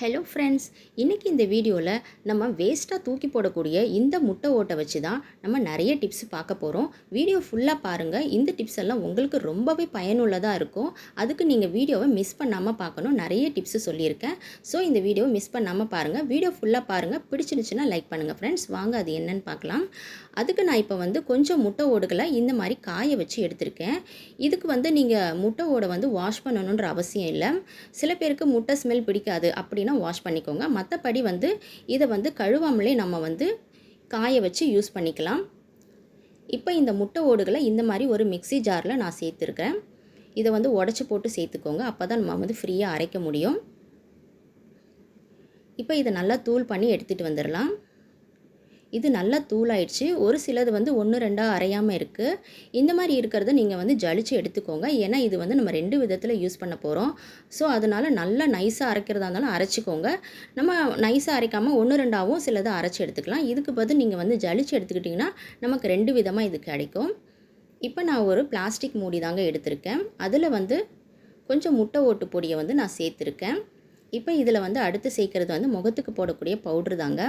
Hello friends இன்றைக்கி இந்த வீடியோவில் நம்ம வேஸ்ட்டாக தூக்கி போடக்கூடிய இந்த முட்டை ஓட்டை வச்சு தான் நம்ம நிறைய டிப்ஸ் பார்க்க போகிறோம் வீடியோ ஃபுல்லாக பாருங்கள் இந்த டிப்ஸ் எல்லாம் உங்களுக்கு ரொம்பவே பயனுள்ளதாக இருக்கும். அதுக்கு நீங்கள் வீடியோவை மிஸ் பண்ணாமல் பார்க்கணும். நிறைய டிப்ஸ் சொல்லியிருக்கேன். ஸோ இந்த வீடியோவை மிஸ் பண்ணாமல் பாருங்கள் வீடியோ ஃபுல்லாக பாருங்கள் பிடிச்சிருந்துச்சுன்னா லைக் பண்ணுங்கள் ஃப்ரெண்ட்ஸ் வாங்க அது என்னன்னு பார்க்கலாம். அதுக்கு நான் இப்போ வந்து கொஞ்சம் முட்டை ஓடுகளை இந்த மாதிரி காய வச்சு எடுத்திருக்கேன். இதுக்கு வந்து நீங்கள் முட்டை ஓடை வந்து வாஷ் பண்ணணுன்ற அவசியம் இல்லை. சில பேருக்கு முட்டை ஸ்மெல் பிடிக்காது. அப்படின்னா வாஷ் பண்ணிக்கோங்க. மற்றபடி வந்து இதை வந்து கழுவாமலே நம்ம வந்து காய வச்சு யூஸ் பண்ணிக்கலாம். இப்போ இந்த முட்டை ஓடுகளை இந்த மாதிரி ஒரு மிக்ஸி ஜாரில் நான் சேர்த்துருக்கேன். இதை வந்து உடச்சி போட்டு சேர்த்துக்கோங்க. அப்போ தான் நம்ம வந்து ஃப்ரீயாக அரைக்க முடியும். இப்போ இதை நல்லா தூள் பண்ணி எடுத்துகிட்டு வந்துடலாம். இது நல்லா தூளாயிடுச்சு. ஒரு சிலது வந்து ஒன்று ரெண்டாக அரையாமல் இருக்குது இந்த மாதிரி இருக்கிறத நீங்கள் வந்து ஜலிச்சு எடுத்துக்கோங்க. ஏன்னா இது வந்து நம்ம ரெண்டு விதத்தில் யூஸ் பண்ண போகிறோம் ஸோ அதனால் நல்லா நைஸாக அரைக்கிறதா இருந்தாலும் அரைச்சிக்கோங்க. நம்ம நைஸாக அரைக்காமல் ஒன்று ரெண்டாகவும் சிலதை அரைச்சி எடுத்துக்கலாம். இதுக்கு பதில் நீங்கள் வந்து ஜலிச்சு எடுத்துக்கிட்டிங்கன்னா நமக்கு ரெண்டு விதமாக இது கிடைக்கும். இப்போ நான் ஒரு பிளாஸ்டிக் மூடி தாங்க எடுத்திருக்கேன். அதில் வந்து கொஞ்சம் முட்டை ஓட்டு பொடியை வந்து நான் சேர்த்துருக்கேன். இப்போ இதில் வந்து அடுத்து சேர்க்குறது வந்து முகத்துக்கு போடக்கூடிய பவுட்ரு தாங்க.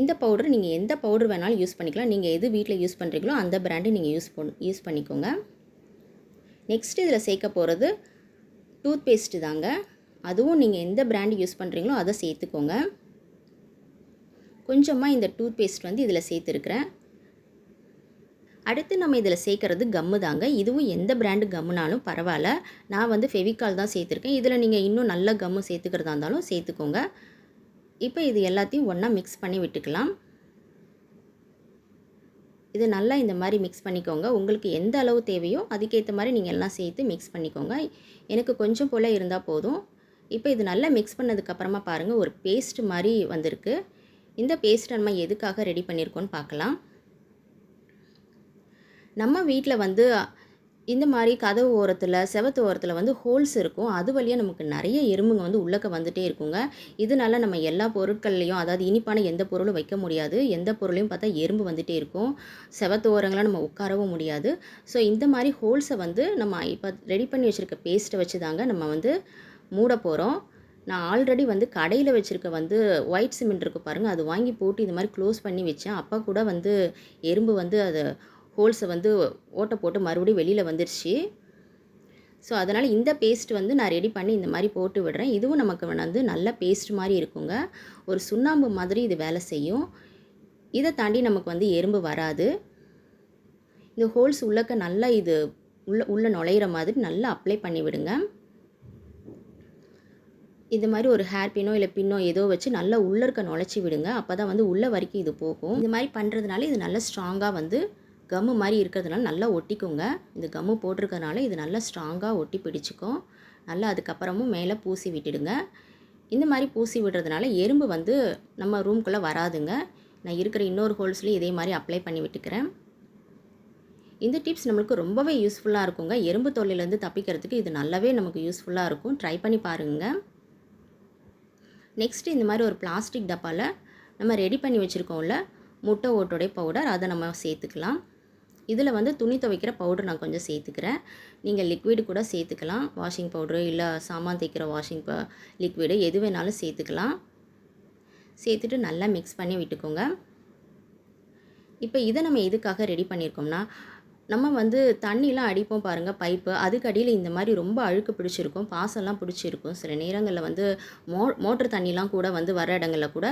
இந்த பவுடர் நீங்கள் எந்த பவுடர் வேணாலும் யூஸ் பண்ணிக்கலாம். நீங்கள் எது வீட்டில் யூஸ் பண்ணுறீங்களோ அந்த பிராண்டு நீங்கள் யூஸ் பண் யூஸ் பண்ணிக்கோங்க. நெக்ஸ்ட் இதில் சேர்க்க போகிறது டூத் பேஸ்ட்டு தாங்க. அதுவும் நீங்கள் எந்த பிராண்டு யூஸ் பண்ணுறீங்களோ அதை சேர்த்துக்கோங்க. கொஞ்சமாக இந்த டூத் பேஸ்ட் வந்து இதில் சேர்த்துருக்குறேன். அடுத்து நம்ம இதில் சேர்க்குறது கம்மு தாங்க. இதுவும் எந்த பிராண்டு கம்முனாலும் பரவாயில்ல. நான் வந்து ஃபெவிகால் தான் சேர்த்துருக்கேன். இதில் நீங்கள் இன்னும் நல்ல கம்மு சேர்த்துக்கிறதா இருந்தாலும் சேர்த்துக்கோங்க. இப்போ இது எல்லாத்தையும் ஒன்றா மிக்ஸ் பண்ணி விட்டுக்கலாம். இது நல்லா இந்த மாதிரி மிக்ஸ் பண்ணிக்கோங்க. உங்களுக்கு எந்த அளவு தேவையோ அதுக்கேற்ற மாதிரி நீங்கள் எல்லாம் சேர்த்து மிக்ஸ் பண்ணிக்கோங்க. எனக்கு கொஞ்சம் போல் இருந்தால் போதும். இப்போ இது நல்லா மிக்ஸ் பண்ணதுக்கப்புறமா பாருங்கள் ஒரு பேஸ்ட் மாதிரி வந்திருக்கு. இந்த பேஸ்ட்டை நம்ம எதுக்காக ரெடி பண்ணியிருக்கோன்னு பார்க்கலாம். நம்ம வீட்டில் வந்து இந்த மாதிரி கதவு ஓரத்தில் செவத்து ஓரத்தில் வந்து ஹோல்ஸ் இருக்கும். அது வழியாக நமக்கு நிறைய எறும்புங்க வந்து உள்ளக்க வந்துகிட்டே இருக்குங்க. இதனால நம்ம எல்லா பொருட்கள்லையும் அதாவது இனிப்பான எந்த பொருளும் வைக்க முடியாது. எந்த பொருளையும் பார்த்தா எறும்பு வந்துகிட்டே இருக்கும். செவத்து ஓரங்களாக நம்ம உட்காரவும் முடியாது. ஸோ இந்த மாதிரி ஹோல்ஸை வந்து நம்ம இப்போ ரெடி பண்ணி வச்சுருக்க பேஸ்ட்டை வச்சு தாங்க நம்ம வந்து மூட போகிறோம் நான் ஆல்ரெடி வந்து கடையில் வச்சுருக்க வந்து ஒயிட் சிமெண்ட் இருக்குது பாருங்கள் அது வாங்கி போட்டு இது மாதிரி க்ளோஸ் பண்ணி வச்சேன். அப்போ கூட வந்து எறும்பு வந்து அதை ஹோல்ஸை வந்து ஓட்டை போட்டு மறுபடியும் வெளியில் வந்துருச்சு. ஸோ அதனால் இந்த பேஸ்ட் வந்து நான் ரெடி பண்ணி இந்த மாதிரி போட்டு விடுறேன். இதுவும் நமக்கு வந்து நல்ல பேஸ்ட் மாதிரி இருக்குங்க. ஒரு சுண்ணாம்பு மாதிரி இது வேலை செய்யும். இதை தாண்டி நமக்கு வந்து எறும்பு வராது. இந்த ஹோல்ஸ் உள்ளக்க நல்லா இது உள்ள உள்ளே நுழையிற மாதிரி நல்லா அப்ளை பண்ணி விடுங்க. இந்த மாதிரி ஒரு ஹேர் பின்னோ இல்லை பின்னோ ஏதோ வச்சு நல்லா உள்ளே இருக்க நுழைச்சி விடுங்க. அப்போ தான் வந்து உள்ள வரைக்கும் இது போகும். இந்த மாதிரி பண்ணுறதுனால இது நல்லா ஸ்ட்ராங்காக வந்து கம்மு மாதிரி இருக்கிறதுனால நல்லா ஒட்டிக்குங்க. இந்த கம்மு போட்டிருக்கறனால இது நல்லா ஸ்ட்ராங்காக ஒட்டி பிடிச்சிக்கும் நல்லா அதுக்கப்புறமும் மேலே பூசி விட்டுடுங்க. இந்த மாதிரி பூசி விடுறதுனால எறும்பு வந்து நம்ம ரூம்குள்ளே வராதுங்க. நான் இருக்கிற இன்னொரு ஹோல்ஸ்லேயும் இதே மாதிரி அப்ளை பண்ணி விட்டுக்கிறேன். இந்த டிப்ஸ் நம்மளுக்கு ரொம்பவே யூஸ்ஃபுல்லாக இருக்குங்க. எறும்பு தொல்லையிலேருந்து தப்பிக்கிறதுக்கு இது நல்லாவே நமக்கு யூஸ்ஃபுல்லாக இருக்கும். ட்ரை பண்ணி பாருங்கள் நெக்ஸ்ட்டு இந்த மாதிரி ஒரு பிளாஸ்டிக் டப்பாவில் நம்ம ரெடி பண்ணி வச்சுருக்கோம்ல முட்டை ஓட்டோடைய பவுடர் அதை நம்ம சேர்த்துக்கலாம். இதில் வந்து துணி துவைக்கிற பவுடர் நான் கொஞ்சம் சேர்த்துக்கிறேன். நீங்கள் லிக்விடு கூட சேர்த்துக்கலாம். வாஷிங் பவுட்ரு இல்லை சாமான் தேய்க்கிற வாஷிங் ப லிக்விடு எது வேணாலும் சேர்த்துக்கலாம். சேர்த்துட்டு நல்லா மிக்ஸ் பண்ணி விட்டுக்கோங்க. இப்போ இதை நம்ம எதுக்காக ரெடி பண்ணியிருக்கோம்னா நம்ம வந்து தண்ணிலாம் அடிப்போம் பாருங்கள் பைப்பு அதுக்கு அடியில் இந்த மாதிரி ரொம்ப அழுக்கு பிடிச்சிருக்கும் பாசம்லாம் பிடிச்சிருக்கும். சில நேரங்களில் வந்து மோ மோட்ரு தண்ணிலாம் கூட வந்து வர இடங்களில் கூட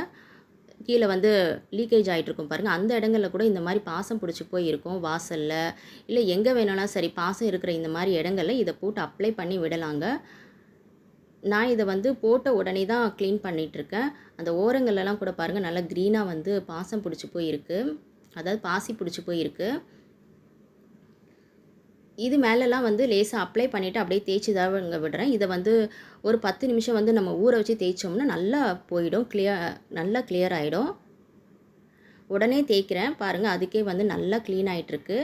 கீழே வந்து லீக்கேஜ் ஆகிட்ருக்கும் பாருங்கள் அந்த இடங்களில் கூட இந்த மாதிரி பாசம் பிடிச்சி போய் இருக்கும் வாசலில். இல்லை எங்கே வேணாலும் சரி பாசம் இருக்கிற இந்த மாதிரி இடங்களில் இதை போட்டு அப்ளை பண்ணி விடலாங்க. நான் இதை வந்து போட்ட உடனே தான் க்ளீன் பண்ணிகிட்ருக்கேன் அந்த ஓரங்கள்லாம் கூட பாருங்கள் நல்லா க்ரீனாக வந்து பாசம் பிடிச்சி போயிருக்கு. அதாவது பாசி பிடிச்சி போயிருக்கு. இது மேலெலாம் வந்து லேசாக அப்ளை பண்ணிவிட்டு அப்படியே தேய்ச்சி தான் இங்கே விடுறேன். இதை வந்து ஒரு பத்து நிமிஷம் வந்து நம்ம ஊற வச்சு தேய்ச்சோம்னா நல்லா போயிடும். கிளியர் நல்லா கிளியர் ஆகிடும் உடனே தேய்க்கிறேன். பாருங்கள் அதுக்கே வந்து நல்லா க்ளீன் ஆகிட்டுருக்கு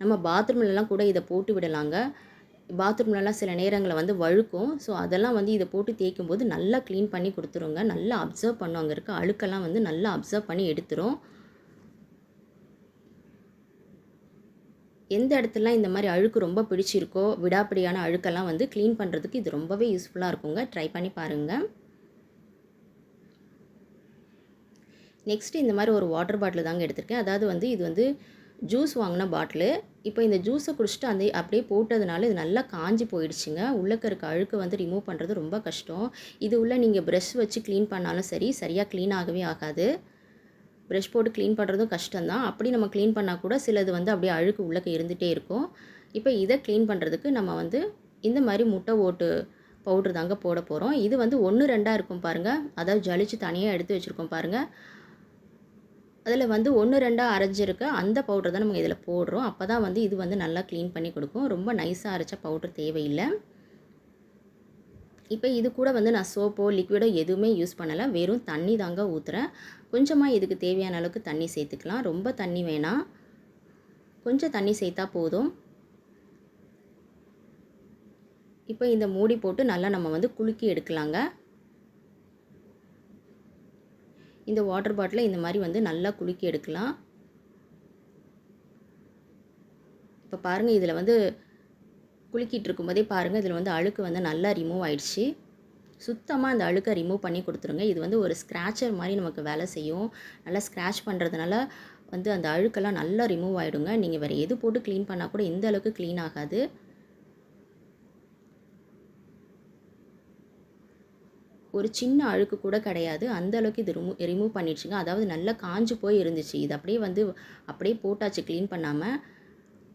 நம்ம பாத்ரூம்லலாம் கூட இதை போட்டு விடலாங்க. பாத்ரூம்லலாம் சில நேரங்களில் வந்து வழுக்கும். ஸோ அதெல்லாம் வந்து இதை போட்டு தேய்க்கும் போது நல்லா க்ளீன் பண்ணி கொடுத்துருங்க. நல்லா அப்சர்வ் பண்ணும் அங்கே இருக்க. அழுக்கெல்லாம் வந்து நல்லா அப்சர்வ் பண்ணி எடுத்துரும். எந்த இடத்துலலாம் இந்த மாதிரி அழுக்கு ரொம்ப பிடிச்சிருக்கோ விடாப்பிடியான அழுக்கெல்லாம் வந்து க்ளீன் பண்ணுறதுக்கு இது ரொம்பவே யூஸ்ஃபுல்லாக இருக்குங்க. ட்ரை பண்ணி பாருங்கள் நெக்ஸ்ட்டு இந்த மாதிரி ஒரு வாட்டர் பாட்டில் தாங்க எடுத்திருக்கேன். அதாவது வந்து இது வந்து ஜூஸ் வாங்கின பாட்டிலு இப்போ இந்த ஜூஸை குடிச்சிட்டு அந்த அப்படியே போட்டதுனால இது நல்லா காஞ்சி போயிடுச்சுங்க. உள்ளக்க இருக்க அழுக்கு வந்து ரிமூவ் பண்ணுறது ரொம்ப கஷ்டம். இது உள்ள நீங்கள் ப்ரெஷ் வச்சு க்ளீன் பண்ணாலும் சரி சரியாக க்ளீன் ஆகவே ஆகாது. ப்ரெஷ் போட்டு க்ளீன் பண்ணுறதும் கஷ்டம்தான். அப்படி நம்ம க்ளீன் பண்ணால் கூட சிலது வந்து அப்படியே அழுக்கு உள்ளக்க இருந்துகிட்டே இருக்கும். இப்போ இதை க்ளீன் பண்ணுறதுக்கு நம்ம வந்து இந்த மாதிரி முட்டை ஓட்டு பவுட்ரு தாங்க போட போகிறோம் இது வந்து ஒன்று ரெண்டாக இருக்கும் பாருங்கள் அதாவது ஜலிச்சு தனியாக எடுத்து வச்சுருக்கோம் பாருங்கள் அதில் வந்து ஒன்று ரெண்டாக அரைஞ்சிருக்க அந்த பவுட்ரு தான் நம்ம இதில் போடுறோம். அப்போ தான் வந்து இது வந்து நல்லா க்ளீன் பண்ணி கொடுக்கும். ரொம்ப நைஸாக அரைச்ச பவுட்ரு தேவையில்லை. இப்போ இது கூட வந்து நான் சோப்போ லிக்விடோ எதுவுமே யூஸ் பண்ணலை. வெறும் தண்ணி தாங்க ஊற்றுறேன் கொஞ்சமாக இதுக்கு தேவையான அளவுக்கு தண்ணி சேர்த்துக்கலாம். ரொம்ப தண்ணி வேணாம் கொஞ்சம் தண்ணி சேர்த்தா போதும். இப்போ இந்த மூடி போட்டு நல்லா நம்ம வந்து குலுக்கி எடுக்கலாங்க. இந்த வாட்டர் பாட்டிலை இந்த மாதிரி வந்து நல்லா குலுக்கி எடுக்கலாம். இப்போ பாருங்கள் இதில் வந்து குலுக்கிட்டு இருக்கும்போதே பாருங்கள் இதில் வந்து அழுக்கு வந்து நல்லா ரிமூவ் ஆயிடுச்சு. சுத்தமாக அந்த அழுக்கை ரிமூவ் பண்ணி கொடுத்துருங்க. இது வந்து ஒரு ஸ்க்ராச்சர் மாதிரி நமக்கு வேலை செய்யும். நல்லா ஸ்க்ராச் பண்ணுறதுனால வந்து அந்த அழுக்கெல்லாம் நல்லா ரிமூவ் ஆகிடுங்க நீங்கள் வேறு எது போட்டு க்ளீன் பண்ணால் கூட எந்த அளவுக்கு க்ளீன் ஆகாது. ஒரு சின்ன அழுக்கு கூட கிடையாது. அந்த அளவுக்கு இது ரிமூவ் ரிமூவ் பண்ணிடுச்சுங்க. அதாவது நல்லா காஞ்சு போய் இருந்துச்சு. இது அப்படியே வந்து அப்படியே போட்டாச்சு க்ளீன் பண்ணாமல்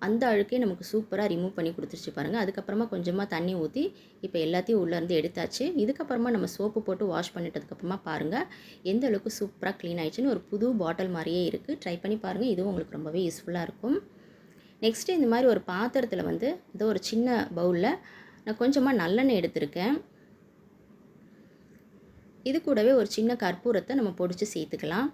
அந்த அழுக்கே நமக்கு சூப்பராக ரிமூவ் பண்ணி கொடுத்துருச்சு பாருங்கள் அதுக்கப்புறமா கொஞ்சமாக தண்ணி ஊற்றி இப்போ எல்லாத்தையும் உள்ளேருந்து எடுத்தாச்சு. இதுக்கப்புறமா நம்ம சோப்பு போட்டு வாஷ் பண்ணிட்டதுக்கப்புறமா பாருங்கள் எந்த அளவுக்கு சூப்பராக க்ளீன் ஆயிடுச்சுன்னு ஒரு புது பாட்டில் மாதிரியே இருக்குது ட்ரை பண்ணி பாருங்கள் இதுவும் உங்களுக்கு ரொம்பவே யூஸ்ஃபுல்லாக இருக்கும். நெக்ஸ்ட்டு இந்த மாதிரி ஒரு பாத்திரத்தில் வந்து ஏதோ ஒரு சின்ன பவுலில் நான் கொஞ்சமாக நல்லெண்ணெய் எடுத்திருக்கேன். இது கூடவே ஒரு சின்ன கற்பூரத்தை நம்ம பொடிச்சு சேர்த்துக்கலாம்.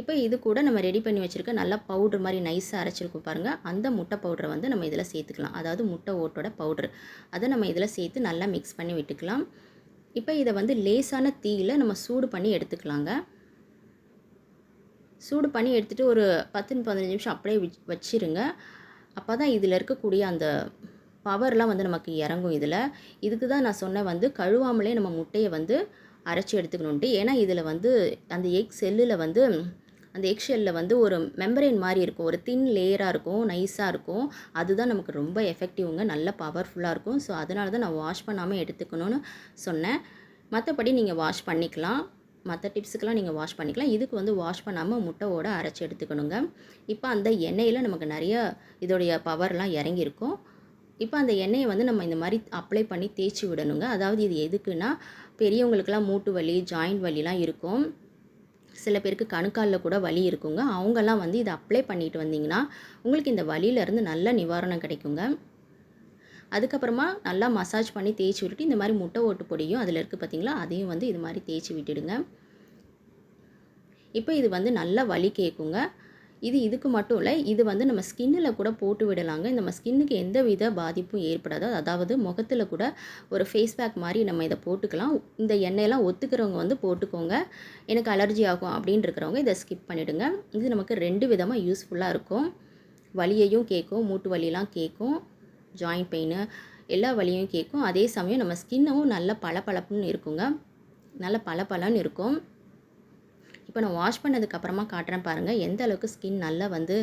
இப்போ இது கூட நம்ம ரெடி பண்ணி வச்சுருக்க நல்லா பவுட்ரு மாதிரி நைஸாக அரைச்சிருக்கோம் பாருங்கள் அந்த முட்டை பவுடரை வந்து நம்ம இதில் சேர்த்துக்கலாம். அதாவது முட்டை ஓட்டோட பவுட்ரு அதை நம்ம இதில் சேர்த்து நல்லா மிக்ஸ் பண்ணி விட்டுக்கலாம். இப்போ இதை வந்து லேசான தீயில் நம்ம சூடு பண்ணி எடுத்துக்கலாங்க. சூடு பண்ணி எடுத்துகிட்டு ஒரு பத்து பதினஞ்சு நிமிஷம் அப்படியே வச்சுருங்க. அப்போ தான் இதில் இருக்கக்கூடிய அந்த பவர்லாம் வந்து நமக்கு இறங்கும் இதில். இதுக்கு தான் நான் சொன்னேன் வந்து கழுவாமலே நம்ம முட்டையை வந்து அரைச்சி எடுத்துக்கணுன்ட்டு ஏன்னா இதில் வந்து அந்த எக் செல்லில் வந்து அந்த எக்ஷெல்லில் வந்து ஒரு மெம்பரைன் மாதிரி இருக்கும். ஒரு தின் லேயராக இருக்கும் நைஸாக இருக்கும். அதுதான் நமக்கு ரொம்ப எஃபெக்டிவ்ங்க. நல்ல பவர்ஃபுல்லாக இருக்கும். ஸோ அதனால தான் நான் வாஷ் பண்ணாமல் எடுத்துக்கணும்னு சொன்னேன். மற்றபடி நீங்கள் வாஷ் பண்ணிக்கலாம். மற்ற டிப்ஸுக்கெலாம் நீங்கள் வாஷ் பண்ணிக்கலாம். இதுக்கு வந்து வாஷ் பண்ணாமல் முட்டையோட அரைச்சி எடுத்துக்கணுங்க. இப்போ அந்த எண்ணெயில் நமக்கு நிறைய இதோடைய பவர்லாம் இறங்கியிருக்கும். இப்போ அந்த எண்ணெயை வந்து நம்ம இந்த மாதிரி அப்ளை பண்ணி தேய்ச்சி விடணுங்க. அதாவது இது எதுக்குன்னா பெரியவங்களுக்கெல்லாம் மூட்டு வலி ஜாயிண்ட் வலிலாம் இருக்கும். சில பேருக்கு கணுக்காலில் கூட வலி இருக்குங்க. அவங்கெல்லாம் வந்து இதை அப்ளை பண்ணிட்டு வந்தீங்கன்னா உங்களுக்கு இந்த வலியிலேருந்து நல்ல நிவாரணம் கிடைக்குங்க. அதுக்கப்புறமா நல்லா மசாஜ் பண்ணி தேய்ச்சி விட்டுட்டு இந்த மாதிரி முட்டை ஓட்டு பொடியும் அதில் இருக்குது பார்த்தீங்களா அதையும் வந்து இது மாதிரி தேய்ச்சி விட்டுடுங்க. இப்போ இது வந்து நல்லா வலி கேட்குங்க இது இதுக்கு மட்டும் இல்லை இது வந்து நம்ம ஸ்கின்னில் கூட போட்டு விடலாங்க. நம்ம ஸ்கின்னுக்கு எந்த வித பாதிப்பும் ஏற்படாது. அதாவது முகத்தில் கூட ஒரு ஃபேஸ் பேக் மாதிரி நம்ம இதை போட்டுக்கலாம். இந்த எண்ணெயெல்லாம் ஒத்துக்கிறவங்க வந்து போட்டுக்கோங்க. எனக்கு அலர்ஜி ஆகும் அப்படின்னு இருக்கிறவங்க இதை ஸ்கிப் பண்ணிவிடுங்க இது நமக்கு ரெண்டு விதமாக யூஸ்ஃபுல்லாக இருக்கும். வலியையும் கேட்கும் மூட்டு வலியெல்லாம் கேட்கும் ஜாயிண்ட் பெயின் எல்லா வலியும் கேட்கும் அதே சமயம் நம்ம ஸ்கின்னும் நல்ல பளபளப்புன்னு இருக்குங்க. நல்ல பளபளன்னு இருக்கும். இப்போ நான் வாஷ் பண்ணதுக்கப்புறமா காட்டுறேன் பாருங்கள் எந்த அளவுக்கு ஸ்கின் நல்லா வந்து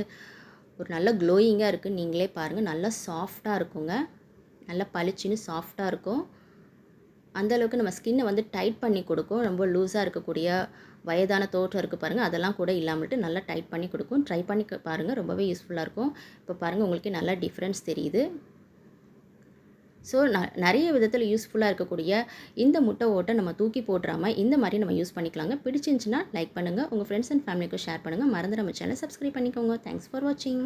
ஒரு நல்ல க்ளோயிங்காக இருக்குது நீங்களே பாருங்கள் நல்லா சாஃப்டாக இருக்குங்க. நல்லா பளிச்சுன்னு சாஃப்டாக இருக்கும். அந்தளவுக்கு நம்ம ஸ்கின்னை வந்து டைட் பண்ணி கொடுக்கும். ரொம்ப லூஸாக இருக்கக்கூடிய வயதான தோற்றம் இருக்குது பாருங்கள் அதெல்லாம் கூட இல்லாமல்ட்டு நல்லா டைட் பண்ணி கொடுக்கும். ட்ரை பண்ணி பாருங்கள் ரொம்பவே யூஸ்ஃபுல்லாக இருக்கும். இப்போ பாருங்கள் உங்களுக்கு நல்லா டிஃப்ரென்ஸ் தெரியுது. ஸோ ந நிறைய விதத்தில் யூஸ்ஃபுல்லாக இருக்கக்கூடிய இந்த முட்டை ஓட்டை நம்ம தூக்கி போட்டுறாமல் இந்த மாதிரி நம்ம யூஸ் பண்ணிக்கலாங்க. பிடிச்சிருந்துச்சின்னா லைக் பண்ணுங்கள் உங்கள் ஃப்ரெண்ட்ஸ் அண்ட் ஃபேமிலிக்கும் ஷேர் பண்ணுங்கள் மறந்து நம்ம சேனல் சப்ஸ்கிரைப் பண்ணிக்கோங்க. தேங்க்ஸ் ஃபார் வாட்சிங்